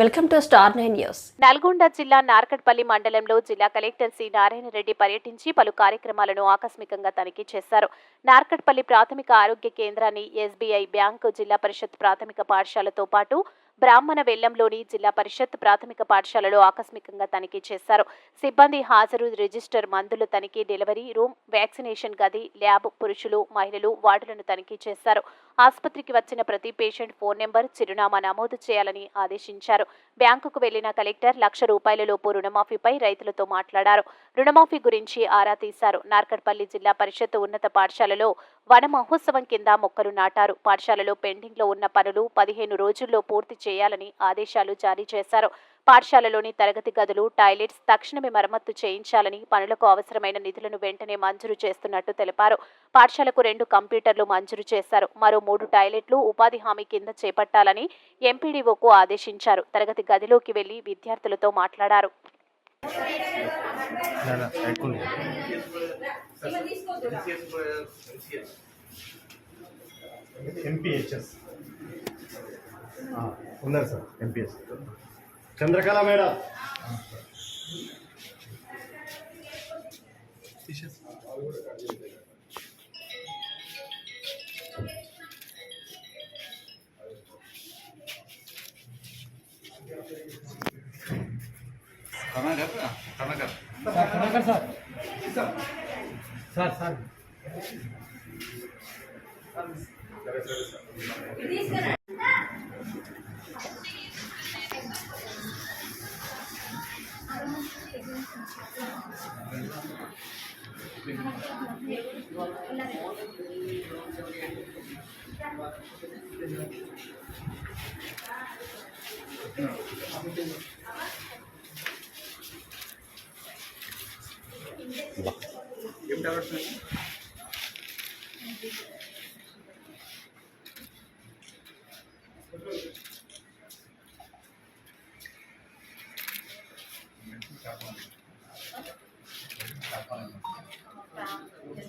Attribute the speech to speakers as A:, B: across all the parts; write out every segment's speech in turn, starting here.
A: Welcome to star nine news
B: Nalgonda జిల్లా నార్కట్పల్లి మండలంలో జిల్లా కలెక్టర్ సి నారాయణ రెడ్డి పర్యటించి పలు కార్యక్రమాలను ఆకస్మికంగా తనిఖీ చేశారు. నార్కట్పల్లి ప్రాథమిక ఆరోగ్య కేంద్రాన్ని ఎస్బీఐ బ్యాంకు జిల్లా పరిషత్ ప్రాథమిక పాఠశాలతో పాటు బ్రాహ్మణ వెల్లంలోని జిల్లా పరిషత్ ప్రాథమిక పాఠశాలలో ఆకస్మికంగా తనిఖీ చేశారు. సిబ్బంది హాజరు రిజిస్టర్ మందులు తనిఖీ డెలివరీ రూమ్ వ్యాక్సినేషన్ గది ల్యాబ్ పురుషులు మహిళలు వార్డులను తనిఖీ చేశారు. ఆసుపత్రికి వచ్చిన ప్రతి పేషెంట్ ఫోన్ నెంబర్ చిరునామా నమోదు చేయాలని ఆదేశించారు. బ్యాంకుకు వెళ్ళిన కలెక్టర్ లక్ష రూపాయల లోపు రుణమాఫీపై రైతులతో మాట్లాడారు. రుణమాఫీ గురించి ఆరా తీశారు. నార్కట్పల్లి జిల్లా పరిషత్ ఉన్నత పాఠశాలలో వన మహోత్సవం కింద మొక్కలు నాటారు. పాఠశాలలో పెండింగ్లో ఉన్న పనులు పదిహేను రోజుల్లో పూర్తి చేయాలని ఆదేశాలు జారీ చేశారు. పాఠశాలలోని తరగతి గదులు టాయిలెట్స్ తక్షణమే మరమ్మత్తు చేయించాలని పనులకు అవసరమైన నిధులను వెంటనే మంజూరు చేస్తున్నట్టు తెలిపారు. పాఠశాలకు రెండు కంప్యూటర్లు మంజూరు చేశారు. మరో మూడు టాయిలెట్లు ఉపాధి హామీ కింద చేపట్టాలని ఎంపీడీఓకు ఆదేశించారు. తరగతి గదిలోకి వెళ్ళి విద్యార్థులతో మాట్లాడారు.
C: ఎంపీహెచ్ఎస్. ఉన్నారు sir MPS Chandrakala madam sir sir
D: రెండు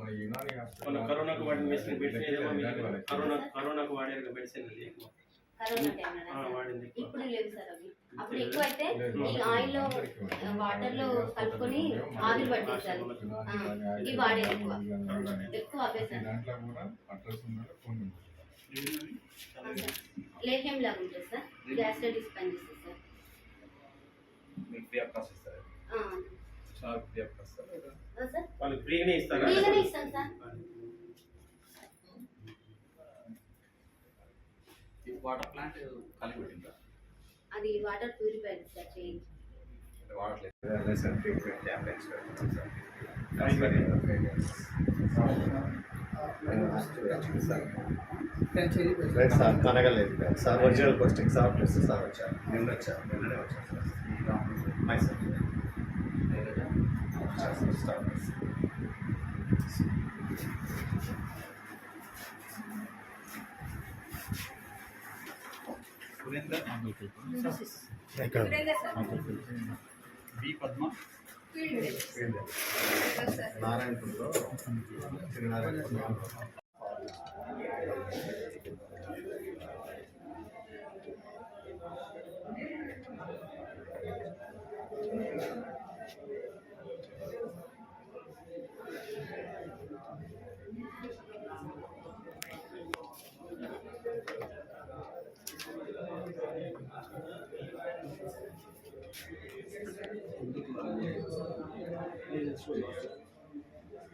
E: మన
F: కరోనాకు వాడిన మెడిసిన్ కరోనా కరోనాకు మెడిసిన్? వాడింది.
G: ఇప్పుడు లేవు సార్ అవి. అప్పుడు ఎక్కువ అయితే
E: లేదు,
G: ఈ
E: లేదు,
G: ఆయిల్లో. వాటర్లో కలుపుకొని ఆవిరి పట్టేసారు ఇవి వాడేది ఎక్కువ ఎక్కువ. అవే సార్
E: దాంట్లో కూడా అడ్రస్ ఉండాలి ఫోన్ నెంబర్
G: ఆ, సార్. లేహ్యం లాగా ఉంటుంది సార్. గ్యాస్లో డిస్పెండ్ చేస్తారు? సార్ సార్
F: వాళ్ళకి ఫ్రీగానే ఇస్తారా.
D: వాటర్ ప్లాంట్ కలిగి పెట్టిందా
G: అది వాటర్ ప్యూరిఫైడ్ సార్
D: వాడట్లేదు sir
C: కనగలేదు. Sir original posting. Sir plus sir వచ్చారు. నిన్న వచ్చారు నిన్ననే వచ్చారు సార్ మై సార్ వచ్చారు సార్ స్టాఫ్
D: సురేందర్
C: ఎక్కడ
D: బి పద్మ
C: నారాయణపూర్లో శ్రీనారాయణపూర్లో It is released.